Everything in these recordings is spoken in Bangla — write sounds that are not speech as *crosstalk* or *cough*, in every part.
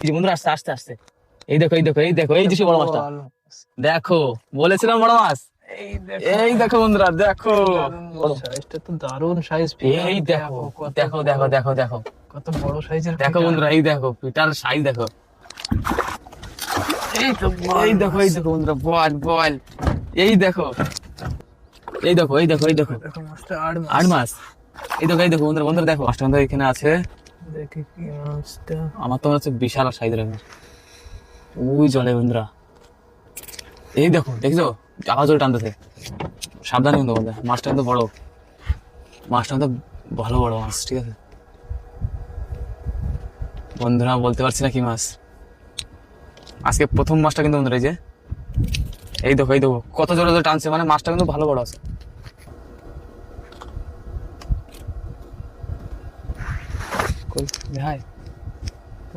যে বন্ধুরা আসতে আসতে আসতে এই দেখো এই দেখো এই দেখো এই যে বড় মাছটা। দেখো বলেছিলাম বড় মাছ। এই দেখো। বন্ধুরা দেখো। সাইজটা তো দারুণ সাইজ এই দেখো দেখো দেখো দেখো দেখো কত বড় সাইজের দেখো বন্ধুরা এই দেখো পিটার সাইজ দেখো। এই তো এই দেখো এই দেখো বন্ধুরা বল বল। এই দেখো। এই দেখো এই দেখো এই দেখো। আট আট মাস এই দেখো এই দেখো বন্ধুরা বন্ধুরা দেখো মাছটা বন্ধুরা এখানে আছে। দেখি কি মাছটা আমার তো বিশাল ওই জলে বন্ধুরা। এই দেখো, দেখছ? আওয়াজ জল টানতেছে। সাবধানে কিন্তু বন্ধুরা, মাছটা কিন্তু বড়। মাছটা কিন্তু ভালো বড় মাছ, ঠিক আছে? বন্ধুরা, বলতে পারছি না কি মাছ। আজকে প্রথম মাছটা কিন্তু বন্ধুরা, এই যে, এই দেখো এই দেখো, কত জোরে জোরে টানছে মানে মাছটা কিন্তু ভালো বড় আছে।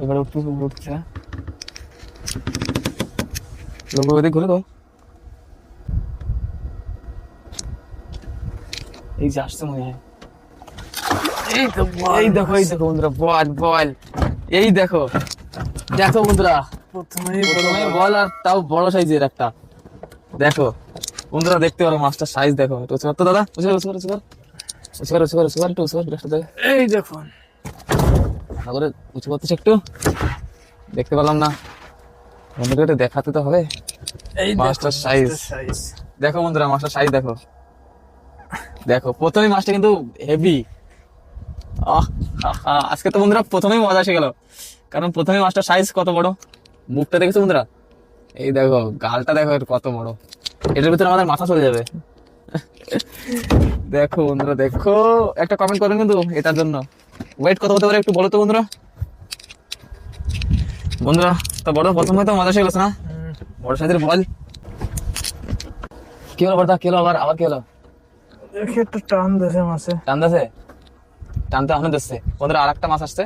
এবারে উঠতে উঠছে ঘুরে দাও এই যে আসছে মনে হয় এই তো এই দেখো এই দেখো বন্ধুরা বল বল এই দেখো দেখো বন্ধুরা প্রথমে বল আর তাও বড় সাইজের একটা দেখো বন্ধুরা দেখতে পারো মাছটার সাইজ দেখো একটু উঁচু তো দাদা উঁচু কর উঁচু কর উঁচু উঁচু উঁচু উঁচু উঁচু দেখো এই দেখুন ভালো করে উঁচু করতেছে একটু দেখতে পেলাম না। বন্ধুকে দেখাতে তো হবে। এই মাছটার। সাইজ দেখো বন্ধুরা মাছটার সাইজ দেখো। দেখো প্রথমে মাছটা কিন্তু হেভি আজকে তো বন্ধুরা প্রথমেই মজা এসে গেল। কারণ প্রথমে মাছটার সাইজ কত বড়? মুখটা দেখেছ বন্ধুরা? এই দেখো গালটা দেখো কত বড়। এটার ভিতরে আমাদের মাথা চলে যাবে। দেখো বন্ধুরা দেখো। একটা কমেন্ট করেন কিন্তু এটার জন্য। ওয়েট কত হতে পারে একটু? বলো তো বন্ধুরা। বন্ধুরা তো বড় প্রথমে তো মজা গেছে না বড় সাইজের বল কি হলো বড়দা? কি হলো আবার? আবার কি হলো? দেখি একটু টান দেশে মাছে টানতেছে টানতে আমাদের দিচ্ছে। বন্ধুরা আর একটা মাছ আসছে।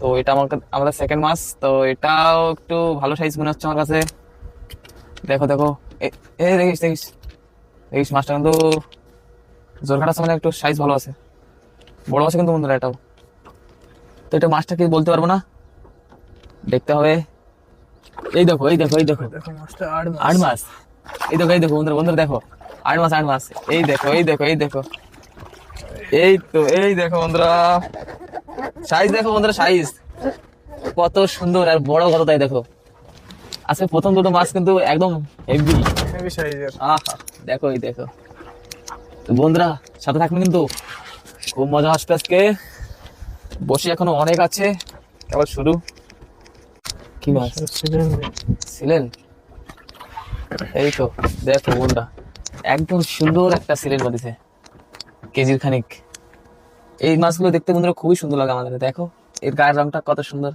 তো এটা আমার আমাদের সেকেন্ড মাছ তো এটাও একটু ভালো সাইজ মনে হচ্ছে আমার কাছে। দেখো দেখো। এ- এই দেখিস দেখিস। দেখিস মাছটা কিন্তু জোর কাটাচ্ছে মানে একটু সাইজ ভালো আছে। বড় আছে কিন্তু বন্ধুরা এটাও। তো এটা মাছটা কি বলতে পারব না? দেখতে হবে। এই দেখো এই দেখো এই দেখো। আট আট মাস এই দেখো এই দেখো বন্ধুরা বন্ধুরা দেখো। আট মাস আট মাস এই দেখো এই দেখো এই দেখো। এই তো এই দেখো বন্ধুরা। সাইজ দেখো বন্ধুরা সাইজ কত সুন্দর আর বড় কত তাই দেখো। আজকে প্রথম দুটো মাছ কিন্তু একদম হেভি হেভি সাইজের আহা দেখো এই দেখো। তো বন্ধুরা সাথে থাকবেন কিন্তু। খুব মজা আসবে আজকে। বসে এখনও অনেক আছে। কেবল শুরু। কি মাছ? ছিলেন এই তো দেখো বন্ধুরা একদম সুন্দর একটা সিলেট বাঁধিছে কেজির খানিক। এই মাছগুলো দেখতে বন্ধুরা খুবই সুন্দর লাগে আমাদের দেখো। এর গায়ের রংটা কত সুন্দর।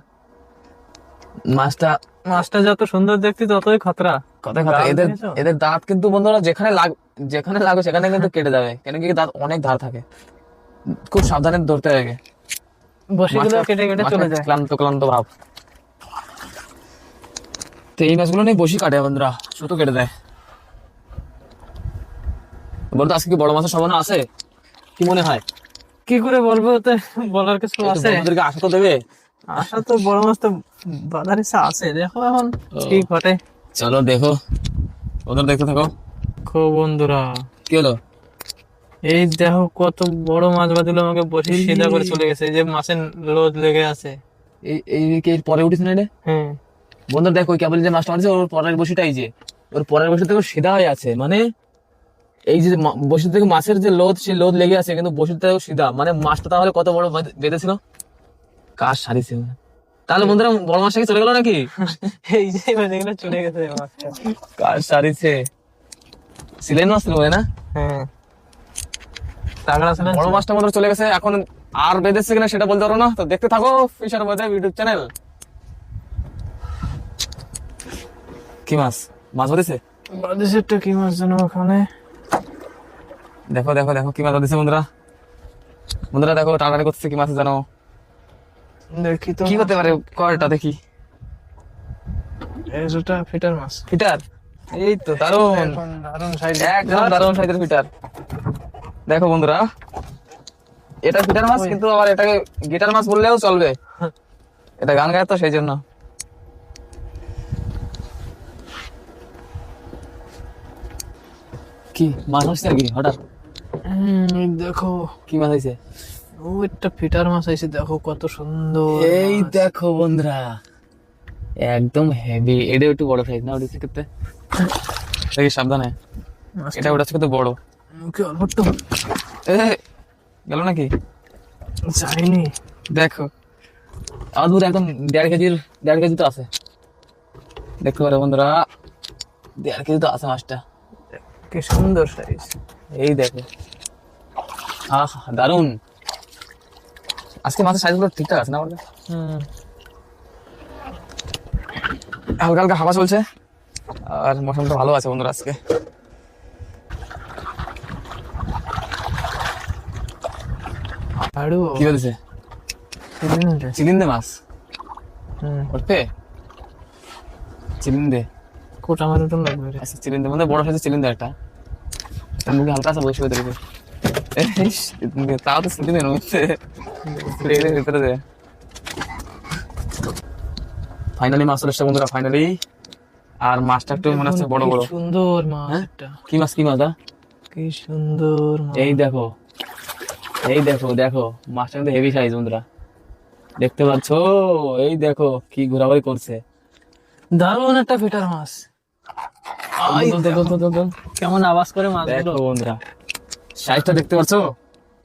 মাছটা মাছটা যত সুন্দর দেখতে ততই খতরা। কথা দাঁত এদের এদের দাঁত কিন্তু বন্ধুরা যেখানে লাগ যেখানে লাগো সেখানে কিন্তু কেটে যাবে। কেন কি দাঁত অনেক ধার থাকে। খুব সাবধানে ধরতে হবে। বসে গেলে কেটে কেটে চলে যায়। ক্লান্ত ক্লান্ত ভাব। তো এই মাছগুলো নেই বসি কাটে বন্ধুরা। শুধু কেটে দেয়। বলতো আজকে কি বড় মাছের সম্ভাবনা আছে? কি মনে হয়? কি করে বলব? বলার কিছু আছে। বন্ধুদেরকে আশা তো দেবে। আশা তো বড় মাছ তো বাজার আছে দেখো এখন কি ঘটে। চলো দেখো। ওদের দেখতে থাকো। খুব বন্ধুরা। কি হলো? এই দেখো কত বড় মাছ বাঁধিল আমাকে বসে সিধা করে চলে গেছে এই যে মাছের লোদ লেগে আছে। এই এই কি পরে উঠেছে না হ্যাঁ। বন্ধুরা দেখো কেবল যে মাছটা মারছে ওর পরের বসিটাই যে ওর পরের বসি থেকে সিধা হয়ে আছে মানে এই যে বসি থেকে মাছের যে লোদ সেই লোদ লেগে আছে কিন্তু বসির থেকে সিধা মানে মাছটা তাহলে কত বড় বেঁধেছিল? কার সারিছে তাহলে বন্ধুরা বড় কি চলে গেল নাকি? এই যে বেঁধে গেলে চলে গেছে কার সারিছে সিলেন ছিল না? হ্যাঁ। ছিল বড় মাছটা মতো চলে গেছে। এখন আর বেঁধেছে কিনা সেটা বলতে পারো না। তো দেখতে থাকো ফিশার বাদে ইউটিউব চ্যানেল। কি মাছ? মাছ বেঁধেছে বাদেশেরটা কি মাছ জানো ওখানে? দেখো দেখো দেখো কি মাছ দিছে বন্ধুরা? বন্ধুরা দেখো টানাটানি করতেছে কি মাছ জানো দেখি তো কি হতে পারে? দেখি। এটা ফিটার মাছ। ফিটার? এই তো দারুণ দারুণ সাইজ। একদম দারুণ সাইজের ফিটার। দেখো বন্ধুরা এটা ফিটার মাছ কিন্তু আবার এটাকে গিটার মাছ বললেও চলবে। হ্যাঁ। এটা গান গায় তো সেই জন্য। কি মাছ হচ্ছে নাকি হঠাৎ? দেখো। কি মাছ হয়েছে ও একটা ফিটার মাছ আছে দেখো কত সুন্দর এই দেখো বন্ধুরা। একদম হেভি এটা একটু বড় সাইজ না ওটা ক্ষেত্রে দেখি সাবধানে। এটা ওটা থেকে বড়? মুখে অল্প এ গেল নাকি? যায়নি দেখো। আমার দুধ একদম দেড় কেজির দেড় কেজি তো আছে। দেখতে পারো বন্ধুরা দেড় কেজি তো আছে মাছটা। কি সুন্দর সাইজ এই দেখো। আহ দারুণ আজকে মাছের সাইজগুলো ঠিকঠাক আছে না হুম। হালকা হালকা হাওয়া চলছে। আর মৌসুমটা ভালো আছে বন্ধুরা আজকে। আরও। কি বলছে? চিলিন্দে মাছ? হুম। উঠবে চিলিন্দে? কোট আমার লাগবে। আচ্ছা চিলিন্দে। মানে বড় সাইজের চিলিন্দে একটা। মুখে হালকা আছে বসে তাও তো চিলিন্দে মধ্যে ভিতরে দে ফাইনালি মাছ চলে বন্ধুরা ফাইনালি আর মাছটা একটু মনে হচ্ছে বড় বড়। সুন্দর হ্যাঁ? মাছটা কি মাছ কি মাছ কি সুন্দর এই দেখো। এই দেখো দেখো। মাছটা কিন্তু হেভি সাইজ বন্ধুরা। দেখতে পাচ্ছ? এই দেখো কি ঘোরাঘুরি করছে। দারুণ একটা ফিটার মাছ। কেমন আওয়াজ করে মাছগুলো। দেখো বন্ধুরা। সাইজটা দেখতে পাচ্ছ?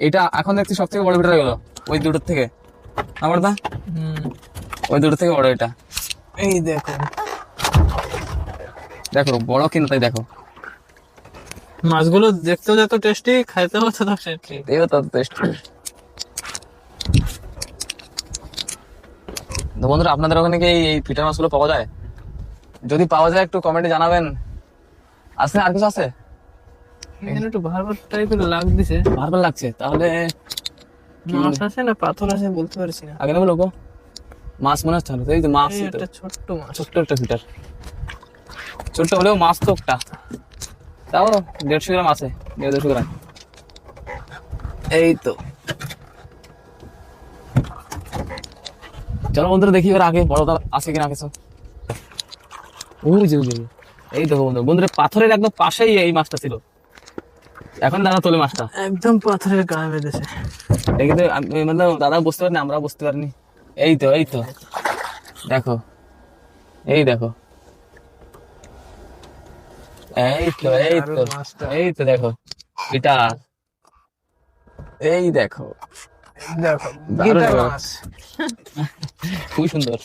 এটা এখন দেখছি সব থেকে বড় ভিতরে গেল ওই দুটোর থেকে। আমার দা? হুম ওই দুটোর থেকে বড় এটা। এই দেখো। দেখো বড় কিন্তু তাই দেখো। মাছগুলো দেখতেও যত টেস্টি খাইতেও তত টেস্টি এই তো টেস্ট তো বন্ধুরা আপনাদের ওখানে কি এই ফিটার মাছগুলো পাওয়া যায়? যদি পাওয়া যায় একটু কমেন্টে জানাবেন। আছে আর কিছু আছে? এখানে একটু ভারবার টাইপের লাগ দিছে। ভালো লাগছে তাহলে মাছ আছে না পাথর আছে বলতে পারছি না। আগে নেব লোক। মাছ মনে হচ্ছে না, এই তো মাছ একটা ছোট্ট মাছ। ছোট্ট একটা ফিটার। ছোট্ট হলেও মাছ তো একটা। তাও দেড়শো গ্রাম আছে দেড় দুশো গ্রাম। এই তো। চলো বন্ধুরা দেখি এবার আগে বড়টা আছে কিনা কিছু। যে ওই যে, এই দেখো বন্ধু বন্ধুরা পাথরের একদম পাশেই এই মাছটা ছিল। এখন দাদা তোলে মাছটা। একদম পাথরের গায়ে বেঁধেছে। এই কিন্তু মানে দাদা বুঝতে পারিনি আমরা বুঝতে পারিনি। এই তো এই তো। দেখো। এই দেখো। এই তো এই তো। এই তো দেখো। এটা। এই দেখো। খুবই সুন্দর।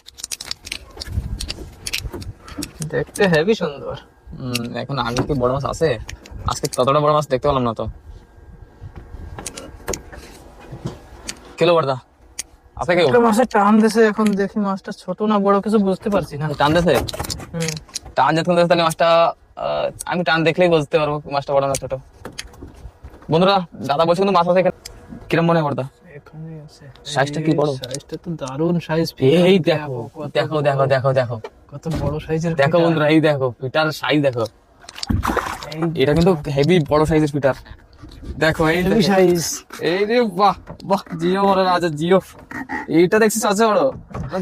দেখতে হেভি সুন্দর। এখন আগে কি বড় মাছ আছে? আজকে ততটা বড় মাছ দেখতে পেলাম না তো। কেলো বড়দা আছে কেউ একটা টান দিছে এখন দেখি মাছটা ছোট না বড় কিছু বুঝতে পারছি না। টান দিয়েছে টান যখন দেখে তাহলে মাছটা আমি টান দেখলেই বুঝতে পারব মাছটা বড় না ছোট। বন্ধুরা দাদা বলছে কিন্তু মাছ আছে কিরম মনে হয় সাইজটা কি বড়? সাইজটা তো দারুণ সাইজ এই দেখো দেখো দেখো দেখো দেখো। কত বড় সাইজের দেখো বন্ধুরা এই দেখো পিটার সাইজ দেখো। এটা কিন্তু হেভি বড় সাইজের পিটার দেখো এই হেভি সাইজ এই রে বাহ বাহ জিও বড় রাজা জিও। এইটা দেখছি সবচেয়ে বড়।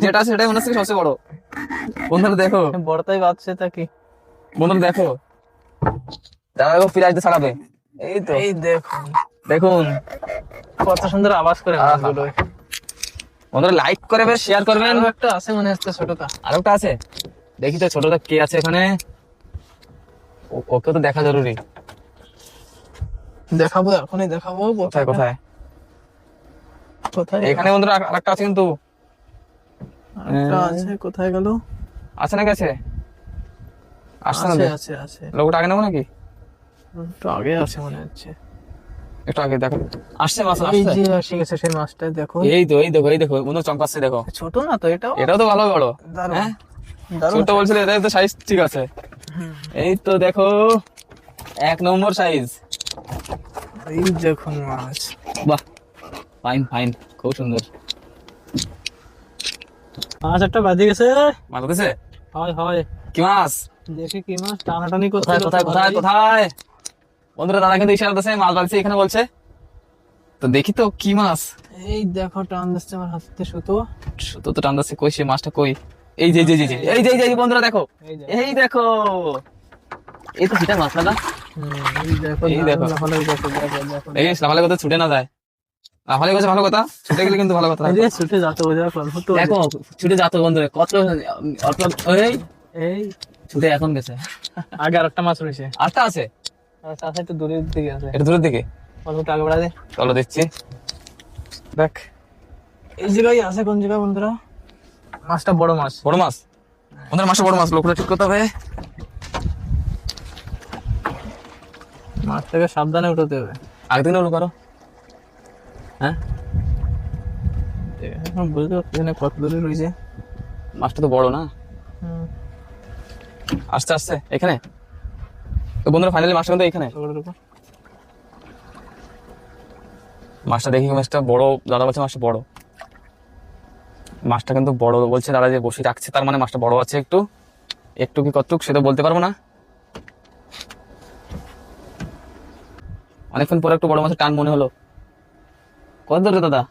যেটা আছে সেটাই মনে হচ্ছে সবচেয়ে বড়। বন্ধুরা দেখো। বড়টাই বাঁচছে তা কি? বন্ধুরা দেখো। দাদা দেখো পিলাইতে ছাড়াবে। এই তো। এই দেখুন। দেখুন। কত সুন্দর আওয়াজ করে। মাছগুলো বন্ধুরা। লাইক করবেন শেয়ার করবেন। একটা আছে মনে হচ্ছে ছোটটা। আরও একটা আছে। দেখি তো ছোটটা কে আছে এখানে? ওকে তো দেখা জরুরি। দেখাবো এখনই দেখাবো কোথায়? কোথায় কোথায়? এখানে বন্ধুরা আর একটা আছে কিন্তু। আছে কোথায় গেল? আছে না গেছে আসছে না আছে আছে। লোকটা আগে নেব নাকি? একটু আগে আছে মনে হচ্ছে। একটু আগে দেখো। আসছে মাছ আসছে। এই যে এসে গেছে সেই মাছটা দেখো। এই তো এই দেখো এই দেখো বন্ধু চমকাচ্ছে দেখো। ছোট না তো এটাও? এটাও তো ভালো বড়। হ্যাঁ? ছোট বলছিল এটা তো সাইজ ঠিক আছে। এই তো দেখো এক নম্বর সাইজ এই দেখুন মাছ। বাহ ফাইন ফাইন খুব সুন্দর। মাছ একটা বাজে গেছে। মাছ উঠেছে? হয় হয়। কি মাছ? দেখি কি মাছ টানাটানি কোথায় কোথায় কোথায় কোথায়? বন্ধুরা দাদা কিন্তু ইশারা দিচ্ছে মাছ বাড়ছে এখানে বলছে। তো দেখি তো কি মাছ? এই দেখো টান দিচ্ছে আমার হাতে সুতো। সুতো তো টান দিচ্ছে কই সে মাছটা কই? এই যে এই যে এই যে এই যে এই বন্ধুরা দেখো। এই দেখো। এই তো সেটা মাছ এই দেখো এই লাফালে কথা ছুটে না যায়। লাফালে কথা ভালো কথা ছুটে গেলে কিন্তু ভালো কথা। ছুটে যাতে বোঝা অল্প তো দেখো ছুটে যাতো বন্ধুরা কত অল্প এই এই। ছুটে এখন গেছে। আগে আরেকটা মাছ রয়েছে আটটা আছে? সাথে দূরের দিকে আছে। এটা দূরের দিকে? অল্প আগে বাড়া দে। চলো দেখছি। দেখ। এই জায়গায় আছে কোন জায়গা বন্ধুরা? মাছটা বড় মাছ। বড় মাছ? বন্ধুরা মাসে বড় মাছ লোকটা ঠিক করতে হবে। মাছটাকে সাবধানে উঠাতে হবে। আগে থেকে লোক করো? হ্যাঁ? বুঝতে পারছি এখানে কত দূরে রয়েছে। মাছটা তো বড় না। আসতে আসতে এখানে? তো বন্ধুরা ফাইনালি মাছটা কিন্তু এখানে। মাছটা দেখি মাছটা বড় দাদা বলছে মাছটা বড়। মাছটা কিন্তু বড় বলছে দাদা যে বসে রাখছে তার মানে মাছটা বড় আছে একটু। একটু কি কতটুক সেটা বলতে পারব না? অনেকক্ষণ পরে একটু বড় মাছের টান মনে হলো। কত দূরে দাদা?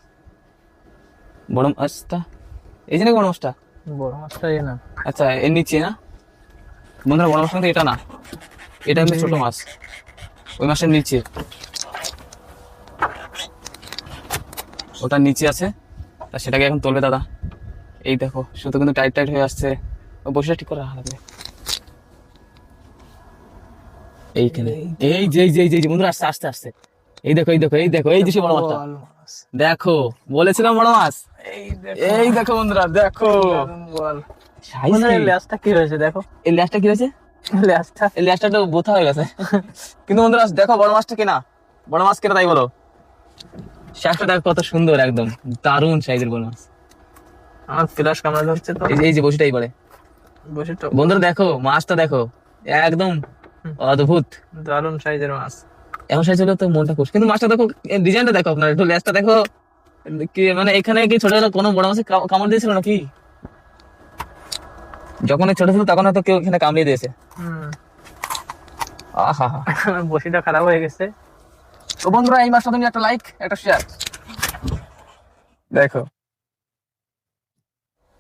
বড় মাছটা? এই যে বড় মাছটা? বড় মাছটা এ না। আচ্ছা এর নিচে না? বন্ধুরা বড় মাছ কিন্তু এটা না। এটা কিন্তু ছোট মাছ। ওই মাছের নিচে। ওটার নিচে আছে। তা সেটাকে এখন তুলবে দাদা। এই দেখো শুধু কিন্তু টাইট টাইট হয়ে আসছে। বসে ঠিক করে লাগবে এইখানে। এই যে যে যে বন্ধুরা আসছে আসতে আসতে এই দেখো এই দেখো এই দেখো এই যে বড় মাছটা। দেখো বলেছিলাম বড় মাছ। এই দেখো। বন্ধুরা দেখো। কি? হয়েছে দেখো। এই ল্যাসটা কি হয়েছে? এই ল্যাসটা তো বোথা হয়ে গেছে। কিন্তু বন্ধুরা দেখো বড় মাছটা কিনা? বড় মাছ কেনা তাই বলো। শ্বাসটা দেখো কত সুন্দর একদম দারুণ সাইজের বড় মাছ। আমার ফ্লাশ কামড়া ধরছে তো। এই যে- বসিটাই পড়ে বসে তো বন্ধুরা দেখো মাছটা দেখো। একদম অদ্ভুত। দারুণ সাইজের মাছ। এখন সাইজ হলে তো মনটা খুশ। কিন্তু মাছটা দেখো ডিজাইনটা দেখো আপনার একটু ল্যাসটা দেখো। কি মানে এখানে কি ছোট ছোট কোনো বড় মাছে কামড় দিয়েছিল নাকি? যখন ছোট ছিল তখন হয়তো কেউ এখানে কামড়িয়ে দিয়েছে। আহা। *laughs* বসিটা খারাপ হয়ে গেছে। তো বন্ধুরা এই মাসটা তুমি একটা লাইক একটা শেয়ার দেখো।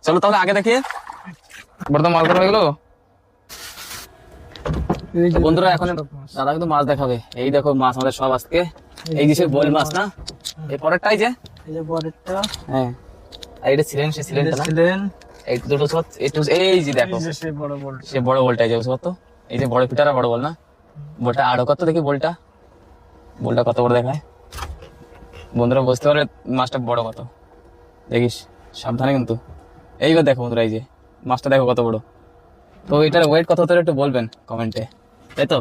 চলো তাহলে আগে দেখি। বর্তমান মাছ ধরা হয়ে গেলো? বন্ধুরা এখন দাদা কিন্তু মাছ দেখাবে। এই দেখো মাছ আমাদের সব আজকে। এই যে বোল মাছ না? এই পরেরটাই যে? এই যে বড়টা হ্যাঁ। আর এটা ছিলেন সে ছিলেন ছিলেন। এই দুটো সব একটু এই যে দেখো। সে বড় বড় সে বড় বলটাই যে বুঝতে এই যে বড় ফিটার আর বড় বল না? বলটা আরও কত দেখি বলটা? বলটা কত বড় দেখায়? বন্ধুরা বুঝতে পারে মাছটা বড় কত। দেখিস সাবধানে কিন্তু। এইবার দেখো বন্ধুরা এই যে মাছটা দেখো কত বড়। তো এটার ওয়েট কত হতে একটু বলবেন কমেন্টে তাই তো।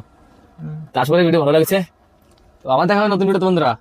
তারপরে ভিডিও ভালো লাগছে। তো আবার দেখা হবে নতুন ভিডিও বন্ধুরা।